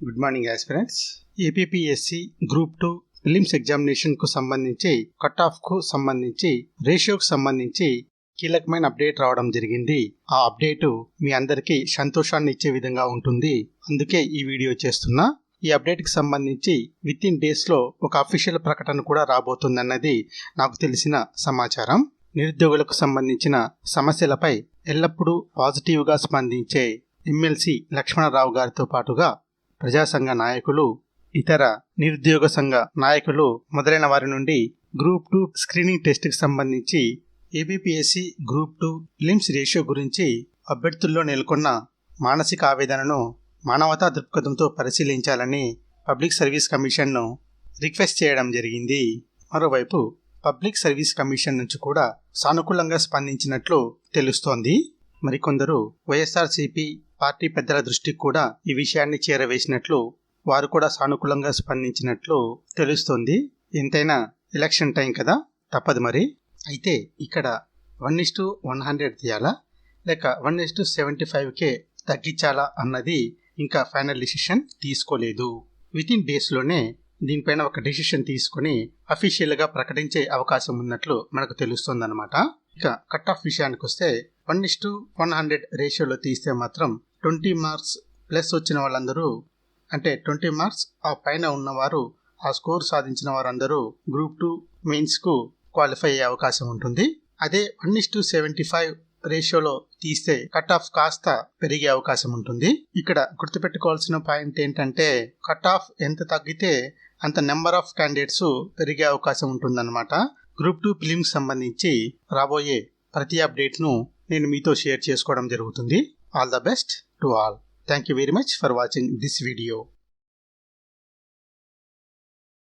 Good morning aspirants APSC group two prelims ఎగ్జామినేషన్కు సంబంధించి cut ఆఫ్కు సంబంధించి రేషియోకు సంబంధించి కీలకమైన అప్డేట్ రావడం జరిగింది. ఆ అప్డేట్ మీ అందరికీ సంతోషాన్ని ఇచ్చే విధంగా ఉంటుంది. అందుకే ఈ వీడియో చేస్తున్నా. ఈ అప్డేట్కి సంబంధించి విత్ ఇన్ డేస్లో ఒక అఫీషియల్ ప్రకటన కూడా రాబోతుందన్నది నాకు తెలిసిన సమాచారం. నిరుద్యోగులకు సంబంధించిన సమస్యలపై ఎల్లప్పుడూ పాజిటివ్గా స్పందించే ఎమ్మెల్సీ లక్ష్మణరావు గారితో పాటుగా ప్రజాసంఘ నాయకులు ఇతర నిరుద్యోగ సంఘ నాయకులు మొదలైన వారి నుండి గ్రూప్ టూ స్క్రీనింగ్ టెస్ట్కి సంబంధించి APPSC group two prelims ratio గురించి అభ్యర్థుల్లో నెలకొన్న మానసిక ఆవేదనను మానవతా దృక్పథంతో పరిశీలించాలని పబ్లిక్ సర్వీస్ కమిషన్ను రిక్వెస్ట్ చేయడం జరిగింది. మరోవైపు పబ్లిక్ సర్వీస్ కమిషన్ నుంచి కూడా సానుకూలంగా స్పందించినట్లు తెలుస్తోంది. మరికొందరు వైఎస్ఆర్సీపీ పార్టీ పెద్దల దృష్టికి కూడా ఈ విషయాన్ని చేరవేసినట్లు వారు కూడా సానుకూలంగా స్పందించినట్లు తెలుస్తోంది. ఎంతైనా ఎలక్షన్ టైం కదా తప్పదు మరి. అయితే ఇక్కడ one is to one hundred తీయాలా? లేక వన్ ఇస్ టు సెవెంటీ ఫైవ్కే తగ్గించాలా అన్నది ఇంకా ఫైనల్ డిసిషన్ తీసుకోలేదు. విత్ ఇన్ డేస్లోనే దీనిపైన ఒక డెసిషన్ తీసుకొని అఫీషియల్గా ప్రకటించే అవకాశం ఉన్నట్లు మనకు తెలుస్తుందన్నమాట. ఇక కట్ ఆఫ్ విషయానికి వస్తే one is to one hundred రేషియోలో తీస్తే మాత్రం ట్వంటీ మార్క్స్ ప్లస్ వచ్చిన వాళ్ళందరూ అంటే ట్వంటీ మార్క్స్ ఆ పైన ఉన్నవారు ఆ స్కోర్ సాధించిన వారందరూ గ్రూప్ టూ మెయిన్స్కు క్వాలిఫై అయ్యే అవకాశం ఉంటుంది. అదే one is to seventy five రేషియోలో తీస్తే కట్ ఆఫ్ కాస్త పెరిగే అవకాశం ఉంటుంది. ఇక్కడ గుర్తుపెట్టుకోవాల్సిన పాయింట్ ఏంటంటే కట్ ఆఫ్ ఎంత తగ్గితే అంత నెంబర్ ఆఫ్ క్యాండిడేట్స్ పెరిగే అవకాశం ఉంటుందన్నమాట. గ్రూప్ టూ ఫిలిమ్స్ సంబంధించి రాబోయే ప్రతి అప్డేట్ను నేను మీతో షేర్ చేసుకోవడం జరుగుతుంది. All the best to all. Thank you very much for watching this video.